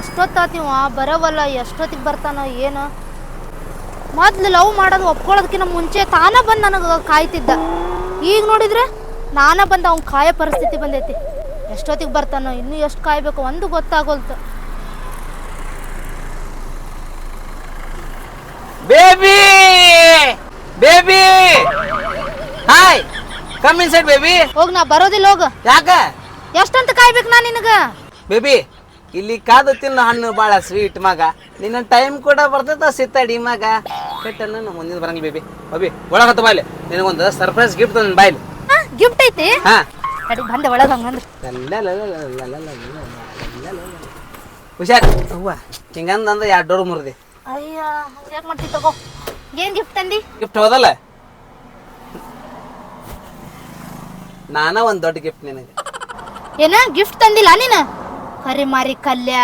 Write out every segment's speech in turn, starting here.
ಎಷ್ಟೊತ್ತಾತೀವ ಬರವಲ್ಲ ಎಷ್ಟೊತ್ತಿಗೆ ಬರ್ತಾನೋ ಏನು. ಮೊದ್ಲು ಲವ್ ಮಾಡೋದು ಒಪ್ಕೊಳ್ಳೋದಕ್ಕಿಂತ ಮುಂಚೆ ತಾನೇ ಬಂದು ನನಗೆ ಕಾಯ್ತಿದ್ದ. ಈಗ ನೋಡಿದ್ರೆ ನಾನ ಬಂದು ಅವ್ನು ಕಾಯೋ ಪರಿಸ್ಥಿತಿ ಬಂದೈತಿ. ಎಷ್ಟೊತ್ತಿಗೆ ಬರ್ತಾನೋ ಇನ್ನೂ ಎಷ್ಟು ಕಾಯ್ಬೇಕು ಒಂದು ಗೊತ್ತಾಗೋಲ್ತು baby baby hi come inside baby ಹೋಗ್ ನಾ ಬರೋದಿಲ್ಲ ಹೋಗ. ಯಾಕ? ಎಷ್ಟಂತ ಕಾಯ್ಬೇಕು ನಾ ನಿನಗ? ಬೇಬಿ ಇಲ್ಲಿ ಕಾದು ತಿನ್ನು ಹಣ್ಣು ಭಾಳ ಸ್ವೀಟ್ ಮಗ. ನಿನ್ನ ಟೈಮ್ ಕೂಡ ಬರ್ತದ ಸಿತ್ತಡಿ ಮಗ. ಕೆಟ್ಟನ್ನು ನಮ್ಮ ಮುಂದಿನ ಬರಂಗಿಲ್ಲ ಬೇಬಿ. ಒಳಗ ಒಳಗತ್ತ ಬಾಯ್ಲಿ. ನಿನಗೊಂದು ಸರ್ಪ್ರೈಸ್ ಗಿಫ್ಟ್ ತಂದು ಬಾಯ್ಲಿ. ಗಿಫ್ಟ್ ಐತಿ? ಹಾ. ಕಡಿ ಬಂದೆ ಒಳಗ ಹಂಗಂದ್ರೆ ಹುಷಾರ್ ಅವ್ವ ಹಿಂಗಂದಂದ್ರೆ ಎರಡು ಡೋರ್ ಮುರಿದಿ ಅಯ್ಯ ಯಾಕೆ ಮಾಡ್ತಿ ತಗೋ ಏನ್ ಗಿಫ್ಟ್ ತಂದಿ ಗಿಫ್ಟ್ ಹೋದಲ್ಲ ನಾನ ಒಂದು ದೊಡ್ಡ ಗಿಫ್ಟ್ ನಿನಗೆ ಏನ ಗಿಫ್ಟ್ ತಂದಿಲ್ಲ ನೀನು ಕರಿ ಮಾರಿ ಕಲ್ಯ.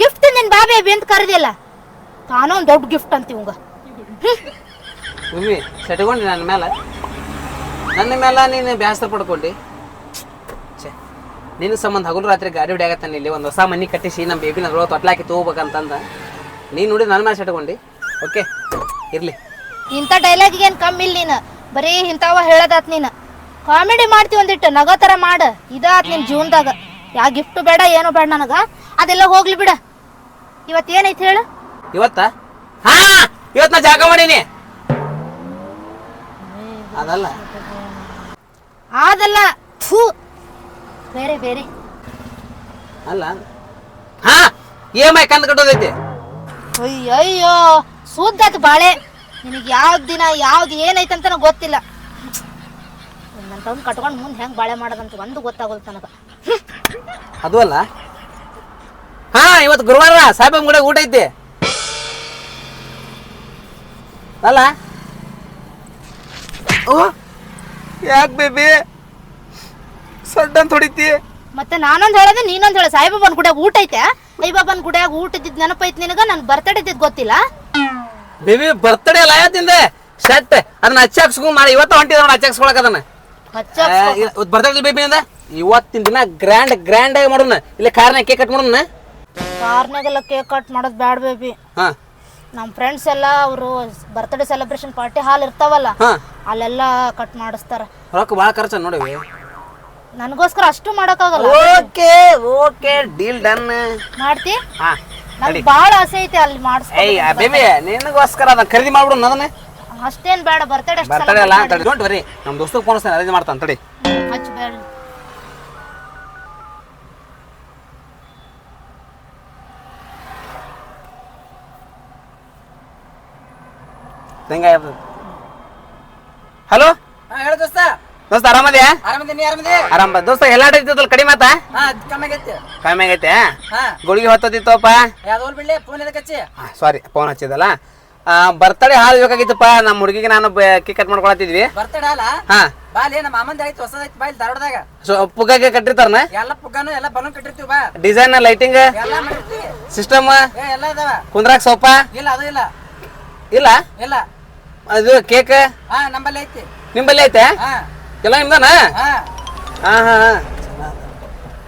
ಗಿಫ್ಟ್ ನಿನ್ ಬಾ ಬೇಬಿ ಅಂತ ಕರೆದಿಲ್ಲ. ತಾನೋ ಒಂದು ದೊಡ್ಡ ಗಿಫ್ಟ್ ಅಂತೀವಂಗ ಭೂಮಿ ಸೆಟ್ಕೊಂಡಿ ನನ್ನ ಮೇಲೆ ನನ್ನ ಮೇಲೆ ನೀನು ಬೇಸರ ಪಡ್ಕೊಂಡಿ. ನಿನ್ನ ಸಂಬಂಧ ಹಗಲು ರಾತ್ರಿ ಗಾಡಿ ಹೊಡ್ಯಾಗತ್ತಾನೆ ಇಲ್ಲಿ? ಒಂದು ಹೊಸ ಮನೆ ಕಟ್ಟಿಸಿ ನಮ್ಮ ಬೇಬಿನ ರೋ ತೊಟ್ಲಾಕಿ ತೊಗೋಬೇಕಂತಂದ. ನೀನು ನೋಡಿ ನನ್ನ ಮೇಲೆ ಸೆಟ್ಕೊಂಡಿ ಓಕೆ ಇರಲಿ. ಇಂಥ ಡೈಲಾಗಿಗೆ ಏನು ಕಮ್ಮಿ ಇಲ್ಲ ನೀನು. ಬರೀ ಇಂಥವ ಹೇಳದಾತ್ ನೀನು. ಕಾಮಿಡಿ ಮಾಡ್ತಿ ಒಂದಿಟ್ಟು ನಗೋ ಥರ ಮಾಡು. ಇದಾತ್ ನಿನ್ನ ಜೀವನದಾಗ. ಯಾ ಗಿಫ್ಟ್ ಬೇಡ ಏನು ಬೇಡ ನನಗ. ಅದೆಲ್ಲ ಹೋಗ್ಲಿ ಬಿಡ. ಇವತ್ತು ಏನೈತಿ ಹೇಳು? ಇವತ್ತ? ಹಾ ಇವತ್ತು ನಾ ಜಾಗ ಮಾಡೀನಿ. ಅದಲ್ಲ. ಅದಲ್ಲ ಥೂ. ಬೇರೆ ಬೇರೆ. ಅಲ್ಲ. ಹಾ ಇ ಎಂ ಐ ಕಂದು ಕಟ್ಟೋದೈತಿ. ಅಯ್ಯಯ್ಯೋ ಸೂದ್ದಾತು ಬಾಳೆ. ನಿನಗೆ ಯಾವ್ದು ದಿನ ಯಾವ್ದು ಏನೈತೆ ಅಂತ ಗೊತ್ತಿಲ್ಲ. ನನ್ನಂತವ್ನ ಕಟ್ಕೊಂಡು ಮುಂದೆ ಹೆಂಗೆ ಬಾಳೆ ಮಾಡೋದಂತ ಒಂದು ಗೊತ್ತಾಗೋದು ನನಗೆ. ಅದು ಅಲ್ಲ. ಹಾ ಇವತ್ತು ಗುರುವಾರ ಸಾಹೇಬ್ ಕೂಡ ಊಟ ಐತಿ. ಅಲ್ಲ? ಯಾಕೆ ಬೇಬಿ? ಸಡ್ಡಂತ ಹೊಡಿತಿ? ಮತ್ತೆ ನಾನೊಂದು ಹೇಳೋದು ನೀನೊಂದು ಹೇಳ. ಸಾಯಿಬಾಬನ್ ಗುಡಿಯಾಗ ಊಟ ಐತೆ? ಸಾಯಿಬಾಬನ್ ಗುಡಿಯಾಗ ಊಟ ಇದ್ದಿದ್ ನೆನಪೈತ್ ನಿನಗ? ನನ್ ಬರ್ತಡೇ ಇದ್ದಿದ್ ಗೊತ್ತಿಲ್ಲ? ಬೇಬಿ ಬರ್ತಡೇ ಅಲ್ಲ ಯಾವತ್ತಿಂದ ಶರ್ಟ್. ಅದನ್ನ ಹಚ್ಚಾಕ್ಸ್ಕೊಂಡ್ ಮಾಡಿ. ಇವತ್ತ ಹೊಂಟಿದ ನೋಡಿ ಹಚ್ಚಿ ಹಾಕ್ಸ್ಕೊಳಕ್ ಅದನ್ನ. ಬರ್ತಡೇ ಬೇಬಿ ಅಂದ ಇವತ್ತಿನ ದಿನ ಗ್ರ್ಯಾಂಡ್ ಗ್ರ್ಯಾಂಡ್ ಆಗಿ ಮಾಡೋಣ. ಇಲ್ಲ ಕಾರ್ನ ಕೇಕ್ ಕಟ್ ಮಾಡೋಣ? ಕಾರ್ನಾಗೆಲ್ಲ ಕೇಕ್ ಕಟ್ ಮಾಡೋದು ಬ್ಯಾಡ ಬೇಬಿ ಹಾ. ನಮ್ಮ ಫ್ರೆಂಡ್ಸ್ ಎಲ್ಲ ಅವರು ಬರ್ತ್ಡೇ ಸೆಲೆಬ್ರೇಷನ್ ಪಾರ್ಟಿ ಹಾಲ್ ಇರ್ತಾವಲ್ಲ ಹಾ. ಅಲ್ಲೆಲ್ಲ ಕಟ್ ಮಾಡಿಸ್ತಾರ. ರೊಕ್ಕ ಭಾಳ ಖರ್ಚು ನೋಡಿ ನನಗೋಸ್ಕರ ಅಷ್ಟು ಮಾಡೋಕ್ಕಾಗಲ್ಲ. ಓಕೆ ಓಕೆ ಡೀಲ್ ಡನ್ ಮಾಡ್ತಿ? ಹಾ ನನ್ಗೆ ಭಾಳ ಆಸೆ ಐತೆ ಅಲ್ಲಿ ಮಾಡಿಸ್ ಏಯ್ ಬೇಬಿ ನಿನಗೋಸ್ಕರ ಅದನ್ನ ಖರೀದಿ ಮಾಡ್ಬಿಡು ಅದನ್ನ ಅಷ್ಟೇನ್ ಬೇಡ ಬರ್ತಡೆ ಅಷ್ಟು ಬರ್ತಡೇ ಅಲ್ಲ ತಡಿ ಡೋಂಟ್ ವರಿ ನಮ್ಮ ದೋಸ್ತಗೆ ಫೋನ್ ಅರೇಂಜ್ ಮಾಡ್ತಾನೆ ತಡಿ. ಹಚ್ಚ ಹೆಂಗ ಹಲೋ? ಹೇಳ ದೋಸ್ತ. ದೋಸ್ತ ಆರಾಮದೇ ಆರಾಮದಿ ನೀ ಆರಾಮದಿ ಆರಾಮ ದೋಸ್ತ ಎಲ್ಲ ಇದ್ದಲ್ಲ ಕಡಿಮೆ ಆತ? ಹಾ ಅದ್ ಕಮ್ಮಿ ಆಗೈತಿ. ಕಡಿಮೆ ಆಗೈತೆ? ಹಾ. ಗುಳಿಗೆ ಹೊತ್ತದಿತ್ತಪ್ಪ ಯಾವ್ದು ಬಿಡ್ಲಿ ಫೋನ್ ಎದಕ್ಕೆ ಹಚ್ಚಿ? ಸಾರಿ ಫೋನ್ ಹಚ್ಚಿದಲ್ಲ ಬರ್ತಡೆ ಹಾಲು ಬೇಕಾಗಿತ್ತಪ್ಪ ನಮ್ಮ ಹುಡುಗಿಗೆ ನಾನು ಕೇಕ್ ಕಟ್ ಮಾಡ್ಕೊಳತಿದ್ವಿ ಬರ್ತಡೆ ಅಲ್ಲ ಹಾ. ಬಾಲಿ ನಮ್ಮ ಮಾಮಂದ ಐತಿ ಹೊಸದೈತಿ ಬಾಯ್ಲಿ ಧಾರವಾಡದಾಗ. ಸೊ ಪುಗ್ಗಗೆ ಕಟ್ಟಿರ್ತಾರನ? ಎಲ್ಲ ಪುಗ್ಗಾನು ಎಲ್ಲ ಬಲೂನ್ ಕಟ್ಟಿರ್ತೀವಿ ಬಾ. ಡಿಸೈನ್ ಲೈಟಿಂಗ್ ಎಲ್ಲ ಮಾಡಿರ್ತೀವಿ. ಸಿಸ್ಟಮ್ ಎಲ್ಲ ಇದಾವ. ಕುಂದ್ರಾಕ್ ಸೋಪಾ? ಇಲ್ಲ ಅದು ಇಲ್ಲ. ಇಲ್ಲ? ಇಲ್ಲ. ಅದು ಕೇಕ್? ಹಾ ನಂಬಲ್ಲಿ ಐತಿ. ನಿಂಬಲ್ಲಿ ಐತೆ? ಹಾ. ಎಲ್ಲ ನಿಮ್ದನ? ಹಾ. ಹಾ ಹಾ ಹಾ.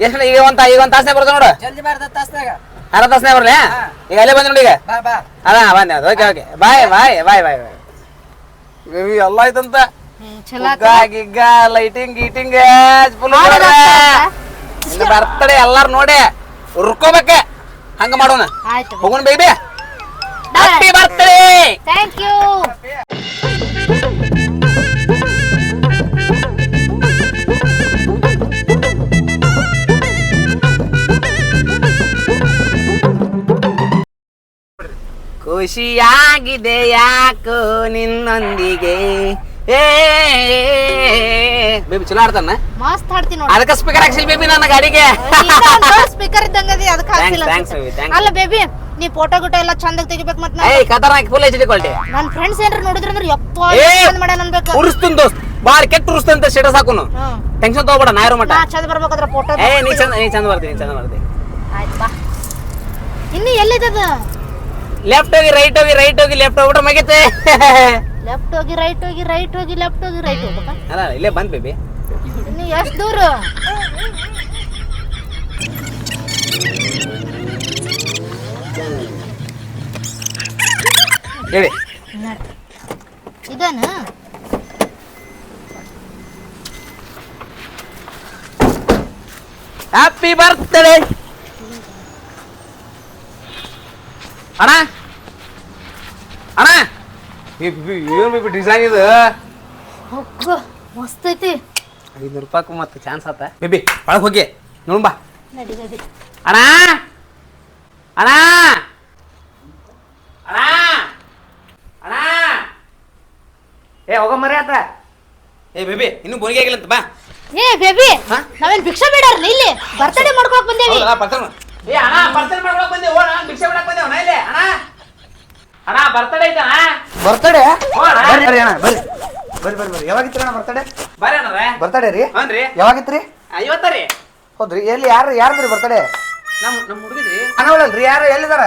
ಎಷ್ಟು ಈಗ ಒಂದ್ ಈಗ ಒಂದ್ ತಾಸನೇ ಬರ್ತಾವ ನೋಡು. ಜಲ್ದಿ ಬಾರ್ದ ತಾಸ್ನಾಗ ಅರ್ಧ ತಾಸನೇ ಬರ್ಲಿ ಹಾ. ಈಗ ಅಲ್ಲೇ ಬಂದ್ ನೋಡಿ ಈಗ. ಬಾ ಬಾ. ಅದ ಬಂದೆ ಅದು. Okay okay. Bye bye bye bye bye. Baby ಎಲ್ಲ ಆಯ್ತಂತ ಚಲೋ ಗಿಗ್ಗ ಲೈಟಿಂಗ್ ಗೀಟಿಂಗ್ ಫುಲ್ ಬರ್ತಡೆ ಎಲ್ಲಾರು ನೋಡಿ ಉರ್ಕೋಬೇಕ ಹಂಗ ಮಾಡೋಣ. ಆಯ್ತು. ಹೋಗೋಣ baby happy birthday thank you ಖುಷಿಯಾಗಿದೆ ಯಾಕೋ ನಿನ್ನೊಂದಿಗೆ? ಏ ಬೇಬಿ ಚಲೋ ಆಡ್ತಾನ ಮಸ್ತ್ ಹಾಡ್ತೀನಿ ನೋಡಿ. ಅದಕ್ಕೆ ಸ್ಪೀಕರ್ ಹಾಕ್ಸಿಲ್ ಬೇಬಿ ನನ್ನ ಗಾಡಿಗೆ. ಸ್ಪೀಕರ್ ಇದ್ದಂಗದಿ ಅದಕ್ಕೆ ಹಾಕ್ಸಿಲ್ಲ. thanks, ಅನ್ಸುತ್ತೆ. baby, thanks. ಅಲ್ಲ ಬೇಬಿ ನೀ ಫೋಟೋ ಗಿಟ ಎಲ್ಲ ಚಂದ ತೆಗಿಬೇಕು ಮತ್ ನಾ ಏಯ್ ಖತರ್ನಾಕ್ ಫುಲ್ ಎಚ್ ಡಿ ಕ್ವಾಲಿಟಿ ನನ್ನ ಫ್ರೆಂಡ್ಸ್ ಏನ್ರ ನೋಡಿದ್ರ ಅಂದ್ರೆ ಯಪ್ಪ ಏ! ಚಂದ ಮಾಡ್ಯಾನ ಅನ್ಬೇಕು ಉರಿಸ್ತೀನಿ ದೋಸ್ತ್. ಬಾರ್ ಕೆಟ್ಟ ಉರಿಸ್ತಂತ ಸ್ಟೇಟಸ್ ಹಾಕೋನು. ಹ್ಮ್ ಟೆನ್ಷನ್ ತಗೋಬೇಡ ನಾ ಇರೋ ಮಟ ನಾ ಚಂದ ಬರ್ಬೇಕಾದ್ರ ಫೋಟೋ ಏ ನೀ ಚಂದ ನೀ ಚಂದ ಬರ್ತೀನಿ ಚಂದ ಬರ್ತೀನಿ ಆಯ್ತು ಬಾ. ಇನ್ನು ಎಲ್ಲಿದ್ದದ ಲೆಫ್ಟ್ ಹೋಗಿ ರೈಟ್ ಹೋಗಿ ರೈಟ್ ಹೋಗಿ ಲೆಫ್ಟ್ ಹೋಗ್ಬಿಟ್ರೆ ಮಗಿತೆ. ಲೆಫ್ಟ್ ಹೋಗಿ ರೈಟ್ ಹೋಗಿ ರೈಟ್ ಹೋಗಿ ಲೆಫ್ಟ್ ಹೋಗಿ ರೈಟ್ ಹೋಗ್ಬೇಕಾ? ಅಲ್ಲ ಇಲ್ಲೇ ಬಂದ್ ಬೇಬಿ ಇನ್ನು ಎಷ್ಟು ದೂರ? ಹೇಳಿ. ಇದನ್ನ ಹ್ಯಾಪಿ ಬರ್ತ್ಡೇ ಅಣ್ಣ. ಅಣ್ಣ. ಏನು ಡಿಸೈನ್ ಇದು? ಮಸ್ತ್ ಐತಿ. ಐನೂರು ರೂಪಾಯಿ ಮತ್ತೆ ಚಾನ್ಸ್ ಆತ. ಬೇಬಿ ಒಳಗೆ ಹೋಗಿ. ನೋಡ್ಬಾ ಅಣ್ಣ. ಅಣ್ಣ. ಏ ಬೇಬಿ ಇನ್ನು ಬೋರಿಗೆ ಆಗಿಲ್ಲ ಅಂತ ಬಾ. ಏ ಬೇಬಿ ಹಾ? ನಾವೇನ್ ಭಿಕ್ಷೆ ಬೇಡಾರ್ನ ಇಲ್ಲಿ? ಬರ್ತಡೇ ಮಾಡ್ಕೊಳಕ್ ಬಂದೇವಿ. ಹೌದಾ ಬರ್ತಾನ ಏ ಅಣ್ಣ ಬರ್ತಡೇ ಮಾಡ್ಕೊಳಕ್ ಬಂದೆ ಓ ಅಣ್ಣ ಭಿಕ್ಷೆ ಬಿಡಕ್ ಬಂದೆ ಅಣ್ಣ ಇಲ್ಲಿ ಅಣ್ಣ. ಅಣ್ಣ ಬರ್ತಡೇ ಐತೆ ಅಣ್ಣ ಬರ್ತಡೆ? ಹೋ ಅಣ್ಣ. ಬರ್ರಿ ಬರ್ರಿ ಅಣ್ಣ ಬರ್ರಿ. ಬರ್ರಿ ಬರ್ರಿ ಬರ್ರಿ. ರೀ ಅಣ್ಣ ಬರ್ತಡೆ? ಬರ್ರಿ ಅಣ್ಣ ಬರ್ತಡೆ ರೀ? ಹ್ಞೂ ರೀ. ಐವತ್ತ ರೀ. ಹೌದ್ರಿ ಎಲ್ಲಿ ಯಾರು ಯಾರದ್ರಿ ಬರ್ತಡೆ? ನಮ್ಮ ನಮ್ಮ ಹುಡುಗಿದ್ರಿ. ಅಣ್ಣವಳಲ್ರಿ ಯಾರು ಎಲ್ಲಿದಾರ?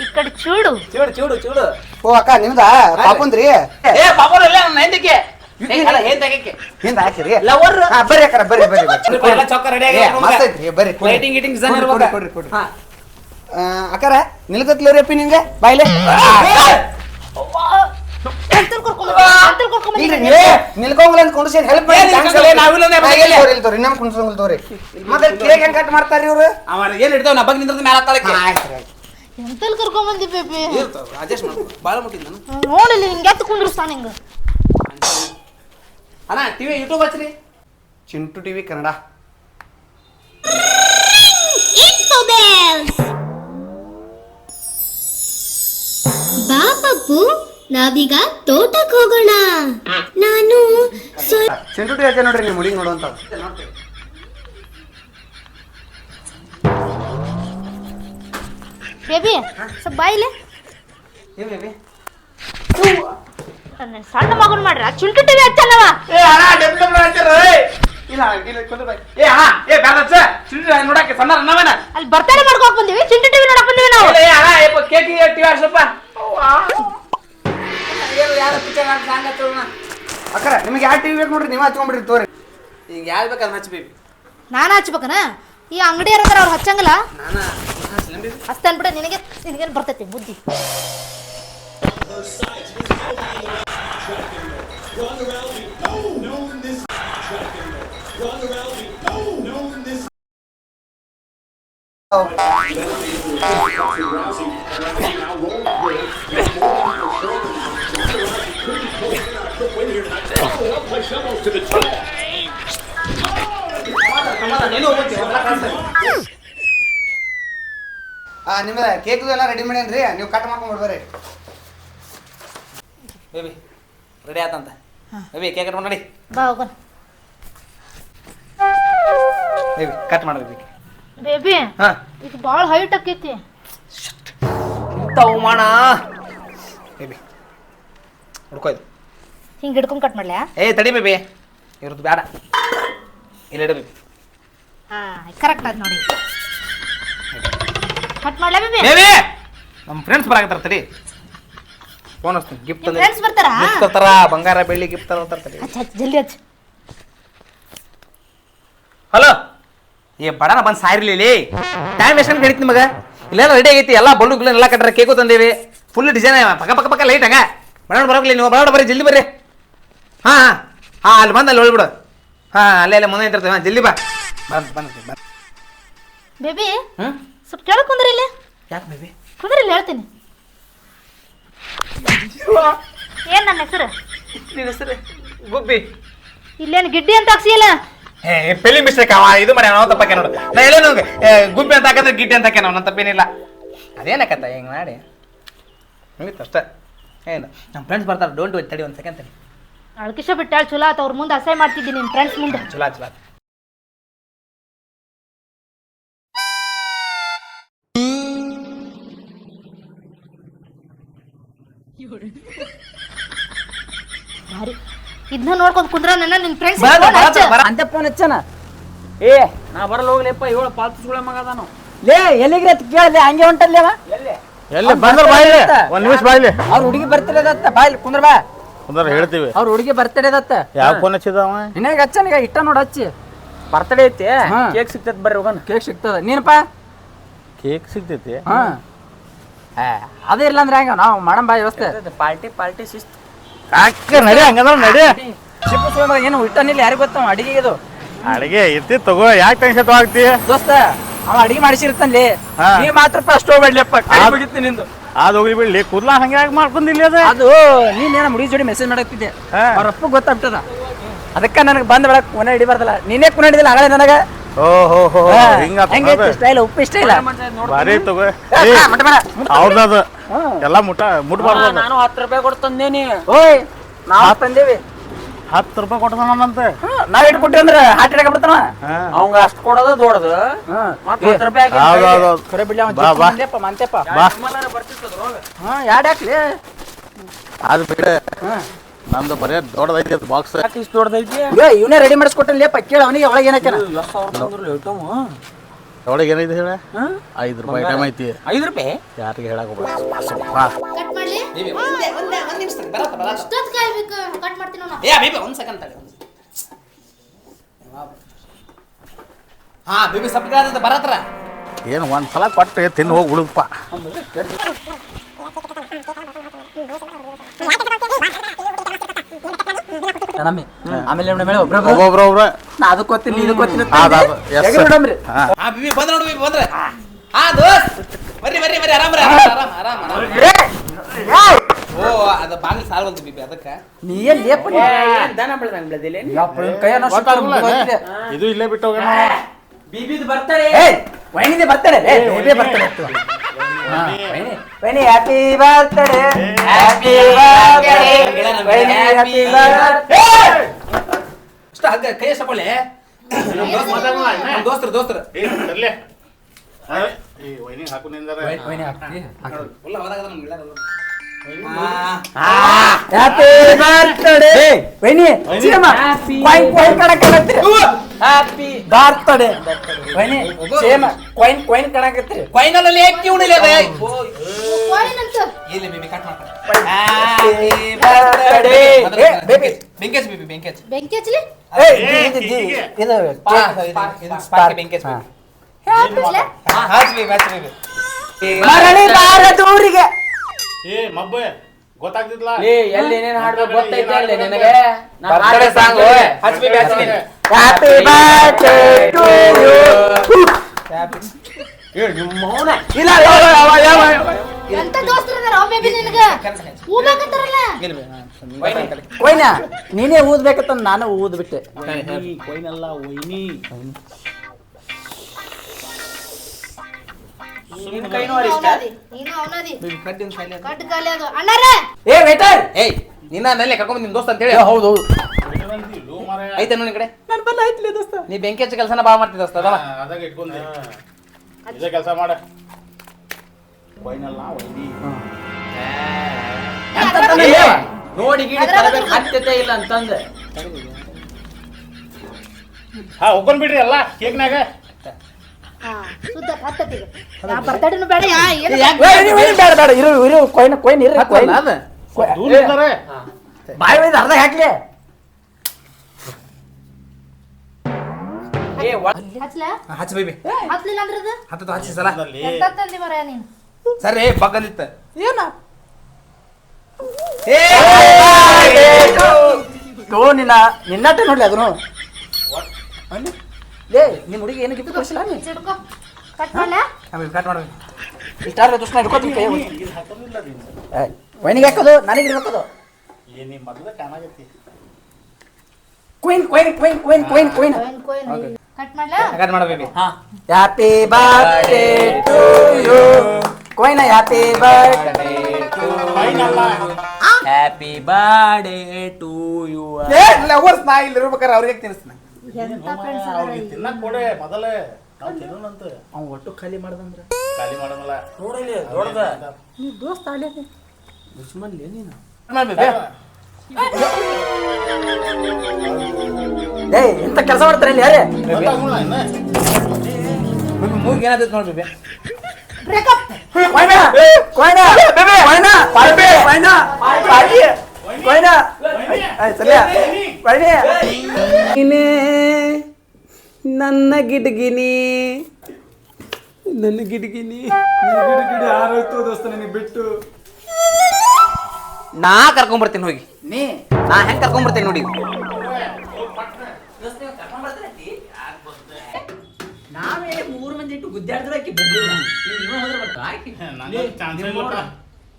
ಈ ಕಡೆ ಚೂಡು. ಚೂಡು ಚೂಡು ಚೂಡು. ಓ ಅಕ್ಕ ನಿಮ್ದ? ಪಾಪುಂದ್ರಿ? ಏ ಪಾಪರು ಇಲ್ಲ ನನ್ನ ಹೆಂಡಕ್ಕೆ ಅಲ್ಲ ಹಿಂದ ಹಾಕಿರಿ ಲವರ್ ಹಾ ಬರ್ರಿ ಅಕ್ಕ ಬರ್ರಿ ಬರ್ರಿ ಬರ್ರಿ. ಎಲ್ಲ ಚೌಕ ರೆಡಿ ಏ, ಮಸ್ತ್ ಐತ್ರಿ ಬರ್ರಿ ಕೊಡ್ರಿ. ಲೈಟಿಂಗ್ ಗಿಟಿಂಗ್ ಡಿಸೈನ್ ಕೊಡ್ರಿ, ಇರ್ಬೇಕು. ಕೊಡ್ರಿ, ಕೊಡ್ರಿ, ಕೊಡ್ರಿ. ಹಾ. ಆ, ಅಕ್ಕಾರ ನಿಲ್ಕತ್ಲರಿ ಅಪ್ಪಿ ನಿಮ್ಗೆ ಬಾಯ್ಲೆ? ಅಂತಲ್ ಕರ್ಕೊಂಡ್ ಇಲ್ರಿ ಬಂದಿದ್ದೀನಿ. ಅಂತ ಕುಂಡ್ಸಿ ಹೆಲ್ಪ್ ಏ, ನಿಲ್ಕೊಂಗ್ಲ, ನಾವಿಲ್ಲ ಅಂದ್ರೆ ಬಂದಿಲ್ಲ. ಇಲ್ತವ್ರಿ ಇನ್ನೊಂದು ಕುಂಡ್ಸಂಗಿಲ್ಲ ತೋರಿ. ಮತ್ತೆ ಕೇಕ್ ಹೆಂಗ್ ಕಟ್ ಮಾಡ್ತಾರೆ ಇವ್ರು? ಅವ ಏನ್ ಹಿಡ್ತಾವ ನಾ ಬಗ್ಗೆ ನಿಂದ್ರದ ಮೇಲೆ ಹತ್ತಾಳಕ್ಕೆ ಆಯ್ತು ಆಯ್ತು ಎಂತಲ್ ಕರ್ಕೊಂಡ್ ಬಂದಿ ಬೇಬಿ ಅಡ್ಜಸ್ಟ್ ಮಾಡ್ಕೊ. ಬಾಳ ಮುಟ್ಟಿದ್ ನಾನು. ನೋಡಿಲ್ಲ ಹಿಂಗೆ ಎತ್ತು ಕುಂದ್ರಸ್ತಾನ ಹಿಂಗ. ಅಣ್ಣ ಟಿವಿ ಯೂಟ್ಯೂಬ್ ಹಚ್ಚ್ರಿ ಚಿಂಟು ಟಿವಿ ಕನ್ನಡ. ಬಾ ಪಪ್ಪು ನಾವೀಗ ತೋಟಕ್ಕೆ ಹೋಗೋಣ. ನಾನು ಚುಂಟು ಟಿವಿ ಹಚ್ಚ ನೋಡ್ರಿ ನೀವು ಮುಡಿ ನೋಡುವಂತ ಬೇಬಿ ಸ್ವಲ್ಪ ಬಾಯಿಲೆ ಏ ಬೇಬಿ. ನನ್ನ ಸಣ್ಣ ಮಗನ್ ಮಾಡ್ರ. ಚುಂಟು ಟಿವಿ ಹಚ್ಚಲ್ಲವ? ಏ ಅಣ್ಣ ಡೆಮ್ ಹಚ್ಚಾರ ಇಲ್ಲ ಏ ಹಾ ಏ ಬ್ಯಾಡ ಹಚ್ಚ. ನೋಡಕ್ಕೆ ಸಣ್ಣ ನಮ್ಮನ ಅಲ್ಲಿ ಬರ್ತಾನೆ ಮಾಡ್ಕೊಂಡ್ ಬಂದೀವಿ. ಚುಂಟು ಟಿವಿ ನೋಡಕ್ ಬಂದೀವಿ ನಾವು. ಏ ಅಣ್ಣ ಏ ಕೇಕ್ ಟಿವಿ ಹಚ್ಚಪ್ಪ. ಏನು ಯಾರ ಪಿಕ್ಚರ್ ಅಕ್ಕರ ನಿಮ್ಗೆ ಯಾವ ಟಿವಿ ಬೇಕು ನೋಡ್ರಿ ನೀವು ಹಚ್ಕೊಂಡ್ಬಿಡ್ರಿ ತೋರಿ. ಈಗ ಯಾರು ಬೇಕಾದ್ರೆ ಹಚ್ಚ ಬೇಬಿ ನಾನು ಹಚ್ಬೇಕನ? ಈ ಅಂಗಡಿ ಇರೋದ್ರ ಅವ್ರು ಹಚ್ಚಂಗಿಲ್ಲ? ನಾನು ಅಷ್ಟೇ ಅನ್ಬಿಟ್ಟೆ ನಿನಗೆ ನಿನಗೇನು ಬರ್ತೈತಿ ಬುದ್ಧಿ. ಕಳ್ಸು. ಆ ಕೇಕ್ ಎಲ್ಲ ರೆಡಿ ಮಾಡ್ಯಾನ್ರಿ ನೀವು ಕಟ್ ಮಾಡ್ಕೊಂಡು ಬರ್ರಿ ಬೇಬಿ ರೆಡಿ ಆತಂತ? ಬೇಬಿ ಕೇಕ್ ಕಟ್ ಮಾಡಿ ಬಾ ಹೋಗೋಣ. ಬೇಬಿ ಕಟ್ ಮಾಡಿ ಬೇಬಿ ಹಾ. ಇದು ಭಾಳ ಹೈಟ್ ಆಕೈತಿ. ಇಂಥ ಅವಮಾನ ಬೇಬಿ ಹುಡ್ಕೋ ಇದು. ಹಿಂಗೆ ಹಿಡ್ಕೊಂಡು ಕಟ್ ಮಾಡ್ಲಾ? ಏ ತಡಿ ಬೇಬಿ ಇವ್ರದ್ದು ಬೇಡ ಇಲ್ಲ ಇಡ ಬೇಬಿ ಹಾಂ ಕರೆಕ್ಟ್ ಆಯ್ತು ನೋಡಿ. ಕಟ್ ಮಾಡ್ಲಾ ಬೇಬಿ ಬೇಬಿ ನಮ್ಮ ಫ್ರೆಂಡ್ಸ್ ಬರಾಕತ್ತಾರ ತಡಿ. ಫೋನ್ ಹಚ್ತೀನಿ ಗಿಫ್ಟ್ ನಿಮ್ ಫ್ರೆಂಡ್ಸ್ ಬರ್ತಾರಾ? ಗಿಫ್ಟ್ ತರ್ತಾರ ಬಂಗಾರ ಬೆಳ್ಳಿ ಗಿಫ್ಟ್ ತರ್ತಾರ ತಡಿ. ಹಚ್ಚ ಹಚ್ಚ ಜಲ್ದಿ ಹಚ್ಚ ಹಲೋ ಏ ಬಡನ ಬಂದು ಸಾಯಿರ್ಲಿ ಟೈಮ್ ಎಷ್ಟು ಹಿಡಿತು ನಿಮಗೆ? ಇಲ್ಲೆಲ್ಲ ರೆಡಿ ಆಗೈತಿ ಎಲ್ಲ ಗಿಲ್ಲು ಎಲ್ಲ ಕಟ್ಟಾರ ಕೇಕು ತಂದೇವಿ. ಫುಲ್ ಡಿಸೈನ್ ಪಕ್ಕ ಪಕ್ಕ ಪಕ್ಕ ಲೈಟ್ ಹಂಗ. ಬಡ ಬರೋಕ್ಲಿ ನೀವು ಬಡ ಬರ್ರಿ ಜಲ್ದಿ ಬರ್ರಿ. ಹಾಂ ಹಾಂ. ಅಲ್ಲಿ ಬಂದು ಅಲ್ಲಿ ಹೋಗ್ಬಿಡು. ಹಾಂ ಅಲ್ಲೇ ಅಲ್ಲೇ ಮುಂದೆ ನಿಂತಿರ್ತೇವೆ. ಹಾಂ ಜಲ್ದಿ ಬಾ. ಬಂದು ಬಂದು ಬೇಬಿ ಹ್ಞೂ ಸ್ವಲ್ಪ ಕೆಳಗೆ ಕುಂದ್ರಿ ಇಲ್ಲಿ. ಯಾಕೆ ಬೇಬಿ? ಕುಂದ್ರಿ ಇಲ್ಲಿ ಹೇಳ್ತೀನಿ. ಏನ್ ನನ್ನ ಹೆಸರು? ನಿನ್ನ ಹೆಸರು? ಗುಬ್ಬಿ. ಇಲ್ಲೇನು ಗಿಡ್ಡಿ ಅಂತ ಹಾಕ್ಸಿಯಲ್ಲ? ಏ ಪೆಲಿ ಮಿಸ್ಟೇಕ್ ಅವ? ಇದು ಮಾಡಿ ನಾವು ತಪ್ಪಕ್ಕೆ ನೋಡು. ನಾ ಎಲ್ಲೇನು ಗುಬ್ಬಿ ಅಂತ ಹಾಕಿದ್ರೆ ಗಿಡ್ಡಿ ಅಂತ ಹಾಕ್ಯಾನ ನನ್ನ ತಪ್ಪೇನಿಲ್ಲ. ಅದೇನಕ್ಕತ್ತ ಹಿಂಗೆ ಮಾಡಿ. ಮುಗೀತು ಅಷ್ಟೇ. ಏನು? ನಮ್ಮ ಫ್ರೆಂಡ್ಸ್ ಬರ್ತಾರೆ ಡೋಂಟ್ ವೈಟ್ ತಡಿ ಒಂದು ಸೆಕೆಂಡ್ ತಡಿ. ಅಳ್ಕಿಶ ಬಿಟ್ಟಾಳ ಚಲೋ ಆತ ಅವ್ರ ಮುಂದೆ ಅಸಹ್ಯ ಮಾಡ್ತಿದ್ದೀನಿ ನಿಮ್ಮ ಫ್ರೆಂಡ್ಸ್ ಮುಂದೆ. ಚಲೋ ಚಲೋ ಭಾರಿ ಇದನ್ನ ನೋಡ್ಕೊಂಡು ಕುಂದ್ರ ನನ್ನ ನಿನ್ನ ಫ್ರೆಂಡ್ಸ್ ಅಂತ ಫೋನ್ ಹಚ್ಚನ? ಏ ನಾ ಬರಲ್ಲ ಹೋಗ್ಲಿಪ್ಪ ಏಳು ಪಾಲ್ತು ಸುಳೆ ಮಗ ಅದಾನು. ಲೇ ಎಲ್ಲಿಗ್ರಿ ಅಂತ ಕೇಳಲೆ ಹಂಗೆ ಹೊಂಟಲ್ಲೇ ಎಲ್ಲಿ? ಎಲ್ಲಿ ಬಂದ್ರ ಬಾಯಿಲೆ ಒಂದ್ ನಿಮಿಷ ಬಾಯಿಲೆ. ಅವ್ರ ಹುಡುಗಿ ಬರ್ತಡೇದತ್ತ ಬಾಯ್ಲಿ ಕುಂದ್ರ ಬಾ. ಕುಂದ್ರ ಹೇಳ್ತೀವಿ. ಅವ್ರ ಹುಡುಗಿ ಬರ್ತಡೇದತ್ತ ಯಾವ ಫೋನ್ ಹಚ್ಚಿದವ ಹಚ್ಚ ಹಚ್ಚನೀಗ ಇಟ್ಟ ನೋಡಿ ಹಚ್ಚಿ. ಬರ್ತಡೇ ಐತಿ? ಕೇಕ್ ಸಿಗ್ತೈತಿ ಬರ್ರಿ ಹೋಗೋಣ. ಕೇಕ್ ಸಿಗ್ತದ. ನೀನಪ್ಪ? ಕೇಕ್ ಸಿಗ್ತೈತಿ? ಹಾ. ಅದೇ ಇಲ್ಲ ಅಂದ್ರೆ ಹೆಂಗ? ನಾವು ಮಾಡಮ್ ಬಾ ವ್ಯವಸ್ಥೆ. ಪಾರ್ಟಿ ಪಾರ್ಟಿ ಶಿಸ್ತು. ಅಕ್ಕ ನಡಿ ಹಂಗಂದ್ರ ನಡಿ. ಏನು ಇಟ್ಟನಿಲ್ಲ ಯಾರಿಗೆ ಗೊತ್ತವ? ಅಡಿಗೆ ಇದು. ಅಡಿಗೆ ಇರ್ತಿ ತಗೋ ಯಾಕೆ ಟೆನ್ಷನ್ ತಗೋಗ್ತಿ ದೋಸ್ತ ಅವ ಅಡಿಗೆ ಮಾಡಿಸಿರ್ತಾನಲ್ಲಿ. ನೀ ಮಾತ್ರ ಫಸ್ಟ್ ಹೋಗ್ಬೇಡ್ಲಿಪ್ಪ. ಕೈ ಮುಗಿತೀನಿ ನಿಂದು. ಅದು ಹೋಗ್ಲಿ ಬಿಡ್ಲಿ. ಕೂದ್ಲ ಹಂಗೆ ಯಾಕೆ ಮಾಡ್ಕೊಂಡಿಲ್ಲ ಅದು. ಅದು ನೀನೇನ ಮುಡಿ ಜೋಡಿ ಮೆಸೇಜ್ ಮಾಡಕ್ತಿದ್ದೆ ಹಾ. ಅವ್ರ ಅಪ್ಪ ಗೊತ್ತಾಗ್ತದ. ಅದಕ್ಕೆ ನನಗೆ ಬಂದ ಬೆಳಕ್ ಕೊನೆ ಹಿಡಿಬಾರ್ದಲ್ಲ. ನೀನೇ ಕೊನೆ ಹಿಡಿದಿಲ್ಲ ಆಗಲೇ ನನಗೆ? ಓಹೋ ಹೋ ಹೋ ಹಿಂಗ ಹೆಂಗೈತಿ ಸ್ಟೈಲ್ ಉಪ್ಪು ಸ್ಟೈಲ್ ಭಾರಿ ತಗೋ. ಅವ್ರದ್ದು. ಎಲ್ಲ ಮುಟ್ಟ ಮುಟ್ಬಾರ್ದು. ನಾನು ಹತ್ತು ರೂಪಾಯಿ ಕೊಡ್ತಂದೇನಿ ತಂದೇನಿ. ಓಯ್ ನಾವು ತಂದೇವಿ. ಹತ್ತು ರೂಪಾಯಿ ಕೊಡ್ತಾನಂತೆ ನಾವ್ ಇಟ್ಕೊಟ್ಟಿವಿ ಅಂದ್ರೆ ಹಾಟ್ ಹಿಡಕ ಬಿಡ್ತಾನ ಹಾ. ಅವಂಗ ಅಷ್ಟು ಕೊಡೋದು ದೊಡ್ಡದು. ಮತ್ತೆ ಹತ್ತು ರೂಪಾಯಿ ಹಾಕಿ ಹೌದು ಹೌದು ಹೌದು. ಖರೆ ಬಿಡ್ಲಿ ಬಾ, ಬಾ. ಮಂತೆಪ್ಪ ಮಂತೆಪ್ಪ. ಬಾ. ಹಾ ಯಾಡ್ ಹಾಕ್ಲಿ ಅದು ಬಿಡ ನಮ್ದು ಬರೀ ದೊಡ್ಡದೈತಿ ಅದು ಬಾಕ್ಸ್ ಯಾಕೆ ಇಷ್ಟು ದೊಡ್ಡದೈತಿ? ಏ ಇವನೇ ರೆಡಿ ಮಾಡಿಸ್ಕೊಟ್ಟಲ್ಲೇಪ್ಪ ಕೇಳ ಅವನಿಗೆ ಒಳಗೆ ಏನಕ್ಕೆ ಒಳಗೆ ಏನೈತಿ ಹೇಳ? ಐದು ರೂಪಾಯಿ ಐಟಮ್ ಐತಿ. ಐದು ರೂಪಾಯಿ? ಯಾರಿಗೆ ಹೇಳಕ್ ಹೋಗ್ಬೇಡ. ಕಟ್ ಮಾಡ್ಲಿ ಒಂದೇ ಒಂದೇ ಒಂದು ನಿಮಿಷ ಬರತ್ತ ಕಾಯ್ಬೇಕು ಕಟ್ ಮಾಡ್ತೀನಿ ನಾನು ಏ ಬೇಬಿ ಒಂದು ಸೆಕೆಂಡ್ ತಡಿ ಒಂದ್ ಹಾ ಬೇಬಿ ಸಪ್ಪ ಬರತ್ರ ಏನು ಒಂದು ಸಲ ಕೊಟ್ಟು ತಿನ್ನು ಹೋಗಿ ಬಿಡುಪ್ಪ ಆಮೇಲೆ ಮೇಲೆ ಒಬ್ರ ಒಬ್ಬೊಬ್ರು ಒಬ್ರು ನಾ ಅದಕ್ಕೆ ಗೊತ್ತಿಲ್ಲ ಇದು ಗೊತ್ತಿಲ್ಲ ಅದ್. ಅದ್, yes, sir. ನೋಡಮ್ರಿ. ಹಾ. ಹಾ ಬೇಬಿ ಬಂದ್ರ ನೋಡಿ ಬೇಬಿ ಬಂದ್ರ. ಹಾ ದೋಸ್ತ್. ಬರ್ರಿ ಬರ್ರಿ ಬರ್ರಿ ಆರಾಮ್ ಆರಾಮ್ ಆರಾಮ್. ಆರಾಮ್ ಓ ಅದು ಬಾಗಿಲು ಸಾಲ್ವಂತ ಬೇಬಿ ಅದಕ್ಕ. ನೀ ಏನ್ ಲೇಪ ನೀ? ದನ ಬೆಳ್ದಂಗ್ ಬೆಳ್ದಿಲ್ಲ ಯಪ್ಪ, ಇವ್ನ್ ಕೈಯನ್ನ ಸುತ್ತ ಮುಗ್ದೋಗಿದೆ. ಇದು ಇಲ್ಲೇ ಬಿಟ್ಟು ಹೋಗೋಣ. ಬೀಬಿದ್ ಬರ್ತಾರೆ. ಏಯ್ ವೈನಿದೆ ಬರ್ತಾಳೆ ಏ ಬೇಬಿ ಬರ್ತಾಳೆ ಅಂತ. ಹಾ, ವೈನಿ ವೈನಿ ಹ್ಯಾಪಿ ಬರ್ತ್ಡೇ ಹ್ಯಾಪಿ ಬರ್ತ್ಡೇ ವೈನಿ ಹ್ಯಾಪಿ ಬರ್ತ್ಡೇ ಅಷ್ಟ ಹಗ್ಗ ಕೈ ಎಷ್ಟಕೊಳ್ಳಿ ದೋಸ್ತರು ದೋಸ್ತರು. ಹಾಕು ನಿಂದಾರ. ವೈನಿ ಹಾಕ್ತಿ? ಉಲ್ಲ ಹೊರಗದ ನಮ್ಗೆ ಹ್ಯಾಪಿ ಬರ್ತ್ಡೇ ವೈನಿ ಚೀಮ ಕಾಯಿನ್ ಕಾಯಿನ್ ಕಣಕತ್ತಿ ಹ್ಯಾಪಿ ಬರ್ತ್ಡೇ ವೈನಿ ಚೀಮ ಕಾಯಿನ್ ಕಾಯಿನ್ ಕಣಕತ್ತೀರಿ ಕೊಯ್ನಲ್ಲಿ ಏಕಿ ಉಣಿಲ್ಲ ಕೋಯಿನಂತ ಇಲ್ಲಿ ಬೇಬಿ ಕಟ್ ಮಾಡ್ತಾರೆ ಹ್ಯಾಪಿ. ಏ, baby. ಬೆಂಕೇಜ್ ಬೇಬಿ ಬೆಂಕೇಜ್ ಬೆಂಕಿ ಲೇ ಇದು ಇದು ಇದು ಇದು ಸ್ಪಾರ್ಕ್ ಬೆಂಕೇಜ್ ಹಾ. ಹಚ್ ಬೇಬಿ ಹಚ್ ಬೇಬಿ ಮರಳಿ ಬಾರದೂರಿಗೆ ಏ ಮಬ್ಬೆ ಗೊತ್ತಾಗ್ತಿದ್ಲ? ಏ ಎಲ್ಲಿ ಏನೇನ್ ಹಾಡ್ಬೇಕು ಗೊತ್ತೈತೆ ಅಲ್ಲಿ ನಿನಗೆ? ಹ್ಯಾಪಿ ಇಲ್ಲ ಎಂತ ದೋಸ್ತರ ನಿನಗ? ಕೊಯ್ನ ನೀನೇ ಊದ್ಬೇಕಂತ ನಾನು ಊದ್ಬಿಟ್ಟೆ. ಕೊಯ್ನಲ್ಲ ಒಯ್ನಿ ಏ ವೇಟರ್! ಏಯ್ ನಿನ್ನ ನಲ್ಲಿ ಕರ್ಕೊಂಡ್ ನಿಮ್ ದೋಸ್ತ ಅಂತ ಹೇಳಿ ಹೌದು ಹೌದು. ಐತೆ ನೋಡಿ ಕಡೆ. ನನ್ನ ಬಲ್ಲ ಆಯ್ತಲೇ ದೋಸ್ತ. ನೀ ಬೆಂಕಿ ಹಚ್ಚ ಕೆಲಸನ ಬಾ ಮಾಡ್ತಿದ್ದ ದೋಸ್ತ ಅದಲ್ಲ? ಅದಾಗ ಇಟ್ಕೊಂಡಿ. ಇದೇ ಕೆಲಸ ಮಾಡ. ಕೊಯ್ನಲ್ಲ ಒಯ್ನಿ ನೋಡಿ ಗಿಡಿ ತರಬೇಕು ಸಾಧ್ಯತೆ ಇಲ್ಲ ಅಂತಂದೆ. ಹಾ ಹೋಗ್ಕೊಂಡ್ ಬಿಡ್ರಿ ಎಲ್ಲ ಕೇಕ್ನಾಗ ಹತ್ತತ್ತಿಗೆ ನಾ ಬರ್ತಡೇನು ಬೇಡ ಯಾ ಏನು ಬೇಡ ಬೇಡ ಇರು ಇರು ಕೊಯ್ನ ಕೊಯ್ನ ಇರು ಕೊಯ್ನ ಅದ ದೂರ ಇದ್ದಾರೆ ಬಾಯಿ ಒಯ್ದು ಅರ್ಧ ಹಾಕ್ಲಿ ಏ ಒಳ ಹಚ್ಲ ಹಚ್ ಬೇಬಿ ಹಚ್ಲಿಲ್ಲ ಅಂದ್ರದು ಹತ್ತದ ಹಚ್ಚಿ ಸಲ ಮರ ನೀನು ಸರಿ ಬಗ್ಗಂದಿತ್ತ ಏನ ನಿನ್ನ ನಿನ್ನಟ್ಟೆ ನೋಡ್ಲಿ ಅದನ್ನು? ಲೇ ನಿಮ್ಮ ಹುಡುಗಿ ಏನು ಗಿಫ್ಟ್ ಕೊಡಿಸಿಲ್ಲ ನೀ ಚಿಡ್ಕೋ ಕಟ್ ಮಾಡ್ಲಾ ಕಟ್ ಮಾಡ್ಬೇಕು ಇಷ್ಟಾರ ದುಷ್ಟ ಹಿಡ್ಕೋತೀನಿ ಕೈ ವೈನಿಗೆ ಹಾಕೋದು ನನಗೆ ಏನಿ queen queen queen queen queen queen cut ಮಾಡ್ಲಾ ಕಟ್ ಮಾಡ. Baby happy birthday to you queen happy birthday happy birthday to you ಏ ಲವರ್ಸ್ ನಾ ಇಲ್ಲಿ ಇರ್ಬೇಕಾರೆ ಅವ್ರಿಗೆ ತಿನ್ನಿಸ್ತಾನೆ? ಎಂತ ಫ್ರೆಂಡ್ಸ್ ಅವ್ರಿಗೆ ತಿನ್ನಕ್ ಕೊಡೆ ಮೊದಲೇ. ನಾವು ತಿನ್ನೋಣಂತ. ಅವ್ನು ಒಟ್ಟು ಖಾಲಿ ಮಾಡ್ದಂದ್ರ? ಖಾಲಿ ಮಾಡಮಲ್ಲ ನೋಡಿಲಿ ದೊಡ್ಡದ ನೀ ದೋಸ್ತ ಆಗ್ಲೇ ದುಶ್ಮನ್ ಲೇ ನೀನು. ಏಯ್ ಎಂತ ಕೆಲಸ ಮಾಡ್ತಾರೆ ಇಲ್ಲಿ ಯಾರೇ? ಮೂಗ್ ಏನಾದೈತೆ ನೋಡ್ರಿ ಬೇ ಬ್ರೇಕಪ್ ಕೊಯ್ನ? ಕೊಯ್ನ? ಕೊಯ್ನ? ಪಾರ್ಟಿ ಕೊಯ್ನ? ಪಾರ್ಟಿ ಕೊಯ್ನ ನನ್ನ ಗಿಡಗಿನಿ. ಗಿಡಗಿಡಿ ನನ್ನ ಗಿಡ್ಗಿನಿ ನನ್ನ ಬಿಟ್ಟು. ನಾ ಕರ್ಕೊಂಬರ್ತೀನಿ ಹೋಗಿ. ನೀ? ನಾ ಹೆಂಗ್ ಕರ್ಕೊಂಬರ್ತೀನಿ ನೋಡಿ ನಾವೇ ಮೂರು ಮಂದಿ ಇಟ್ಟು ಗುದ್ದಾಡಿದ್ರೆ ಆಕಿ ಬಂದಿಲ್ಲ ನೀವು ಹೋದ್ರೆ ಬರ್ತಾ? ಆಕಿ.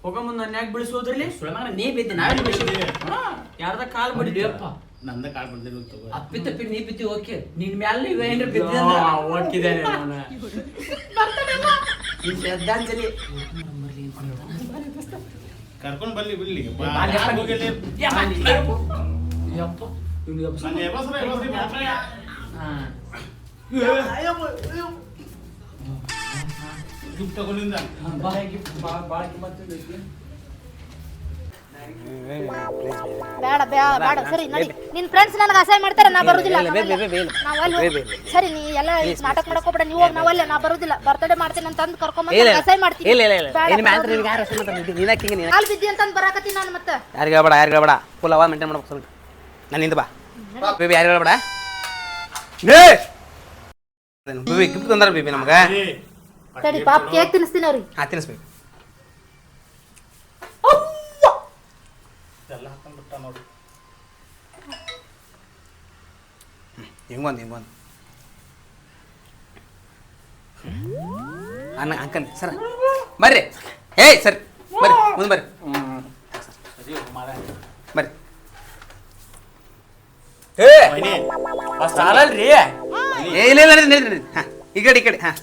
ಹೋಗ ಮುಂದೆ ನನ್ನ ಯಾಕೆ ಬಿಡಿಸೋದ್ರಲ್ಲಿ ಸುಳಮಗ ನೀ ಬಿದ್ದಿ ನಾವೇ ಬಿಡಿಸಿದ್ವಿ ಯಾರ್ದ ಕಾಲ್ ಬಿಡಿದ್ಯಪ್ಪ ನಂದ ಕಾಲ್ ಬಿಡ್ದಿಲ್ಲ ತಗೋ. ಅಪ್ಪಿ ತಪ್ಪಿ ನೀ ಬಿತ್ತಿ ಓಕೆ. ನಿನ್ ಮ್ಯಾಲ ಇವ ಏನ್ರ ಬಿದ್ದಿ ಓದ್ಕಿದ್ದೇನೆ ಈ ಶ್ರದ್ಧಾಂಜಲಿ. ಕರ್ಕೊಂಡ್ ಬಲ್ಲಿ ಬಿಡ್ಲಿ? ಯಪ್ಪ. ಇವ್ನಿಗೆ ಅಪ್ಪ ನಂಗೆ ಎಬಸ್ರ, ಎಬಸ್ರಿ ಮಾತ್ರ. ದುಡ್ಡು ತಗೊಂಡಿಂದ ಬೇಡ ಬೇಡ ಬೇಡ ಸರಿ ನಡಿ. ನಿನ್ ಫ್ರೆಂಡ್ಸ್ ನನಗೆ ಅಸಹ್ಯ ಮಾಡ್ತಾರೆ ನಾ ಬರುದಿಲ್ಲ. ಅಲ್ಲಿ. ಸರಿ ನೀ ಎಲ್ಲ ನಾಟಕ ಮಾಡಕ್ ಹೋಗ್ಬೇಡ. ನೀವು ಹೋಗಿ ನಾವಲ್ಲೇ ನಾ ಬರುದಿಲ್ಲ. ಬರ್ತಡೇ ಮಾಡ್ತೀನಿ ಅಂತ ಅಂದ್ ಕರ್ಕೊಂಡ್ ಅಸಹ್ಯ ಮಾಡ್ತೀನಿ. ಕಾಲ್ ಬಿದ್ದಿ ಅಂತ ಬರಾಕತ್ತೀನಿ ನಾನು ಮತ್ತೆ. ಯಾರಿಗೆ ಹೇಳ್ಬೇಡ ಯಾರಿಗೆ ಹೇಳ್ಬೇಡ. ಫುಲ್ ಅವ ಮೇಂಟೈನ್ ಮಾಡ್ಬೇಕು ಸ್ವಲ್ಪ ನಾನು ನಿಂದ ಬಾ. ಬೇಬಿ ಯಾರಿಗೆ ಹೇಳ್ಬೇಡ? ಏ! ಬೇಬಿ ಗಿಫ್ಟ್ ತಂದಾರ ಬೇಬಿ ನಮ್ಗೆ? ಏ, ತಡಿ ಪಾಪ್ ಕೇಕ್ ತಿನ್ನಿಸ್ತೀನಿ ಅವ್ರಿಗೆ? ಹಾ ತಿನ್ನಿಸ್ಬೇಕು. ಎಲ್ಲ ಹಾಕೊಂಡ್ಬಿಟ್ಟ ನೋಡು. ಹಿಂಗೊಂದು ಹಿಂಗೊಂದು ಅನ್ನ ಅಂಕಲ್ ಸರ್ ಬರ್ರಿ. ಏಯ್ ಸರಿ ಬರ್ರಿ ಮುಂದೆ ಬರ್ರಿ. ಬರ್ರಿ. ಏ ಸಾಲಲ್ರಿ? ಏ ಇಲ್ಲ ಇಲ್ಲ ನಡೀರಿ ನಡೀರಿ ಹಾಂ ಈ ಕಡೆ ಈ ಕಡೆ ಹಾಂ.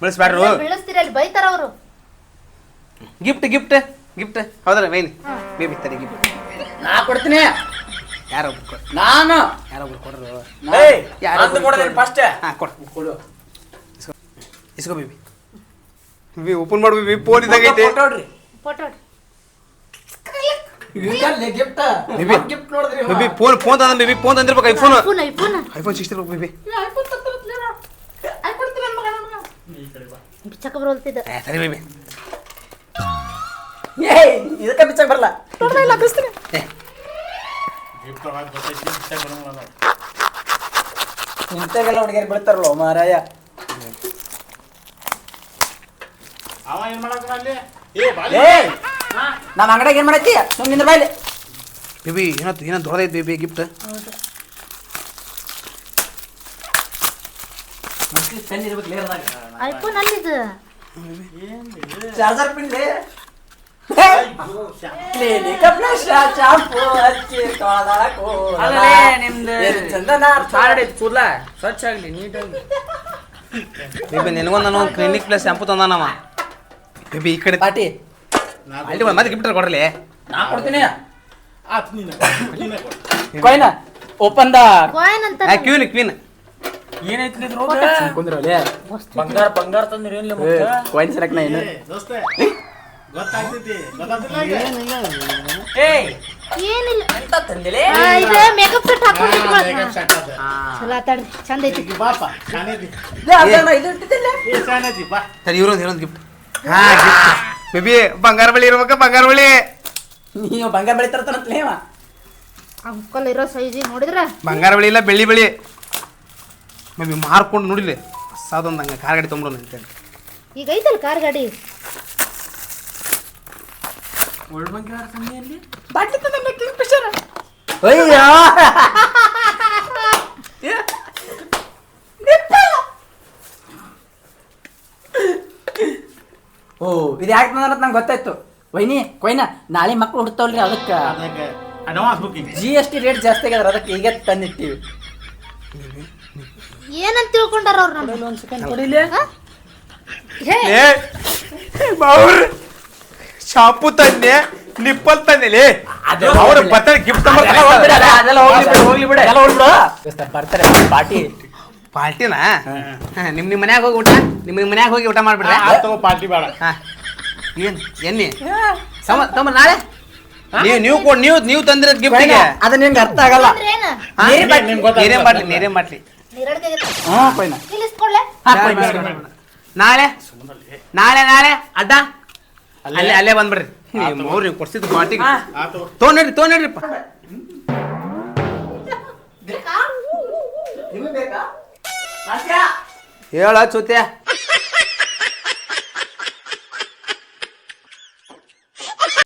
ಬೆಳೆಸ್ಬ್ಯಾಡ್ರು ಬೀಳಿಸ್ತೀರಿ ಅಲ್ಲಿ ಬೈತಾರ ಅವರು. ಗಿಫ್ಟ್ ಗಿಫ್ಟ್ ಗಿಫ್ಟ್ ಹೌದಲ್ಲ ಮೇನ್ ಬೇಬಿ ತಡಿ ಗಿಫ್ಟ್ ನಾ ಕೊಡ್ತೀನಿ. ಯಾರೊಬ್ರು ಒಬ್ರು ನಾನು. ಯಾರೊಬ್ರು ಕೊಡ್ರು. ಏಯ್ ಯಾರೋ ಕೊಡೋದೇನು ಫಸ್ಟ್. ಹಾಂ ಕೊಡು. ಕೊಡು. ಇಸ್ಕೋ ಇಸ್ಕೊ ಬೇಬಿ. ಬೇಬಿ ಓಪನ್ ಮಾಡು ಬೇಬಿ. ಫೋನ್ ಇದ್ದಾಗ ಐತೆ. ಫೋಟೋ ಗಿಫ್ಟ್ ಬೇಬಿ ಗಿಫ್ಟ್ ನೋಡಿದ್ರಿ ಬೇಬಿ ಫೋನ್ ಫೋನ್ ತಂದ baby phone ತಂದಿರ್ಬೇಕು iPhone. IPhone iPhone. IPhone sixty baby. ಬಿಚ್ಚಕ ಬರೋಲ್ತಿದ್ದ ಏ ಸರಿ ಬೇಬಿ. ಏಯ್ ಇದಕ್ಕೆ ಬಿಚ್ಚಕ್ ಬರಲ್ಲ. ಬರಂಗಿಲ್ಲ ನಾವು. ಇಂತಾಗೆಲ್ಲ ಹುಡುಗಿಯರು ಬೀಳ್ತಾರಲ್ಲ ಮಾರಾಯ. ಅವ ಏನ್ ಮಾಡಕ್ ಅಲ್ಲಿ? ಏ ಬಾಲಿ. ನಮ್ಮ ಅಂಗಡಿಯಾಗ ಏನ್ ಮಾಡತ್ತಿ ಸುಮ್ಮನೆ ಬಾಯ್ಲಿ. ಬೇಬಿ ಏನೋ ಏನೋ ದೊಡ್ಡದೈತೆ ಬೇಬಿ ಗಿಫ್ಟ್. ಪೆನ್ ಇರ್ಬೇಕು ಲೇರ್ದಾಗ ಐಫೋನ್ ಅಲ್ಲಿದು ಚಾರ್ಜರ್ ಪಿನ್ ಸ್ವಚ್ಛ ಆಗ್ಲಿ ನೀಟಾಗಿ. ಬೇಬಿ ನಿನಗೊಂದು ನಾನು ಕ್ಲಿನಿಕ್ ಪ್ಲಸ್ ಶಾಂಪು ತಂದಾನವ. ಬೇಬಿ ಈ ಕಡೆ ಪಾಟಿ. ಅಲ್ಲಿ ಮತ್ತೆ ಗಿಫ್ಟ್ ಕೊಡ್ರಲಿ ನಾ ಕೊಡ್ತೀನಿ. ಆತ್ ನೀನು ನೀನೇ ಕೊಯ್ನ ಓಪನ್ ದ. ಕಾಯಿನ್ ಅಂತ ಆ ಕ್ವೀನ್ ಕ್ವೀನ್. ಏನೈತಿ ಇದ್ರೊಳಗೆ? ಕುಂದ್ರಲ್ಲಿ. ಬಂಗಾರ ಬಂಗಾರ ತಂದ್ರಿ ಏನ್ಲಿ ಮತ್ತೆ? ಕಾಯಿನ್ ಸೆಲೆಕ್ಟ್ ನಾ ಏನು? ಏ, ದೋಸ್ತೆ ಗೊತ್ತಾಗ್ತೈತಿ ಗೊತ್ತಾಗ್ತಿಲ್ಲ ಈಗ? ಏಯ್ ಏನಿಲ್ಲ. ಎಂತ ತಂದಿಲೆ? ಆ, ಇದು ಮೇಕಪ್ ಸೆಟ್ ಹಾಕೊಂಡಿದ್ ಹಾ, makeup ಅದ. ಚಲೋ ಆತಾಡ್ರಿ ಚಂದ ಐತಿ. ಬಾಪ ಶಾನೇದಿ ಇದು ಇಟ್ಟಿದ್ದಿಲ್ಲ ಏ ಶಾನೇದಿ ಬಾ. ಸರಿ ಇವ್ರೊಂದು ಇವ್ರೊಂದು ಗಿಫ್ಟ್ ಹಾ ಗಿಫ್ಟ್ ಬೇಬಿ ಬಂಗಾರ ಬಳಿ ಇರ್ಬೇಕ ಬಂಗಾರ ಬಳಿ ನೀವು ಬಂಗಾರ ಬೆಳಿತಾರತ್ತಂತಲೇ ಇವ. ಅಂಕಲ್ ಇರೋ ಸೈಜಿ ನೋಡಿದ್ರ? ಬಂಗಾರ ಬಳಿ ಇಲ್ಲ ಬೆಳ್ಳಿ ಬಳಿ ಬೇಬಿ ಮಾರ್ಕೊಂಡು ನೋಡಿಲಿ ಸಾದೊಂದು ಹಂಗೆ ಕಾರ್ ಗಾಡಿ ತೊಗೊಂಡು ಅಂತೇಳಿ. ಈಗ ಐತಲ್ಲ ಕಾರ್ ಗಾಡಿ? ಒಳ್ಳೆ ಬಂಗಾರ ತಂದಿ ಅಲ್ಲಿ? ಬಾಟ್ಲಿ ತಂದ ಕಿಂಗ್ ಫಿಶರ್ ಅಯ್ಯೋ ಓ ಇದು ಯಾಕೆ ಅಂತ ನಂಗೆ ಗೊತ್ತಾಯ್ತು. ವೈನಿ ಕೊಯ್ನ ನಾಳೆ ಮಕ್ಳು ಹುಡ್ತಾವಲ್ರಿ ಅದಕ್ಕೆ. ಅಡ್ವಾನ್ಸ್ ಜಿ ಎಸ್ ಟಿ ರೇಟ್ ಜಾಸ್ತಿ ಆಗ್ಯದ ಅದಕ್ಕೆ ಈಗ ತಂದಿಟ್ಟಿವಿ. ಏನಂತ ತಿಳ್ಕೊಂಡಾರ ಅವ್ರು ನಮ್ಮ ಒಂದು ಸೆಕೆಂಡ್ ಕೊಡಿಲಿ ಹೇ? ಏ ಅವ್ರು ಶಾಂಪು ತಂದೆ ನಿಪ್ಪಲ್ ತಂದೆ ಅವ್ರ ಬತ್ತ ಗಿಫ್ಟ್ ಅದೆಲ್ಲ ಹೋಗ್ಲಿ ಬಿಡು ಹೋಗ್ಲಿ ಬಿಡು. ಎಲ್ಲ ಹೋಗ್ಲಿ ಬಿಡು. ಬರ್ತಾರೆ ಪಾರ್ಟಿ. ಪಾರ್ಟಿನ? ನಿಮ್ ನಿಮ್ ಮನ್ಯಾಗ ಹೋಗಿ ಊಟ? ನಿಮ್ ನಿಮ್ ಮನ್ಯಾಗ ಹೋಗಿ ಊಟ ಮಾಡ್ಬಿಡ್ರೆ. ಆತ್ ತಗೋ ಪಾರ್ಟಿ ಬೇಡ. ಹಾ. ಏನ್ ಎನ್ನಿ? ಸಮ ತಮ್ಮ ನಾಳೆ? ನೀವು ನೀವು ಕೊಡ್ ನೀವು ನೀವು ತಂದಿರೋದ್ ಗಿಫ್ಟ್ ಅದನ್ನ ಅರ್ಥ ಆಗಲ್ಲ. ನೀರೇ ಮಾಡ್ಲಿ ನೀರೇ ಬಾಟ್ಲಿ. ಹ್ಞೂ ಕೊಯ್ನ. ಹಾ ಕೊಯ್ನ ನಾಳೆ ನಾಳೆ ನಾಳೆ ಅಡ್ಡ. ಅಲ್ಲೇ. ಅಲ್ಲೇ ಬಂದ್ಬಿಡ್ರಿ. ಬಿಡ್ರಿ ಅವ್ರು ನೀವು ಕೊಡ್ಸಿದ್ ಬಾಟಿಗೆ ತೋನಡ್ರಿ ತೋನಡ್ರಿಪ್ಪ ಹೇಳ ಚೂತ್ಯ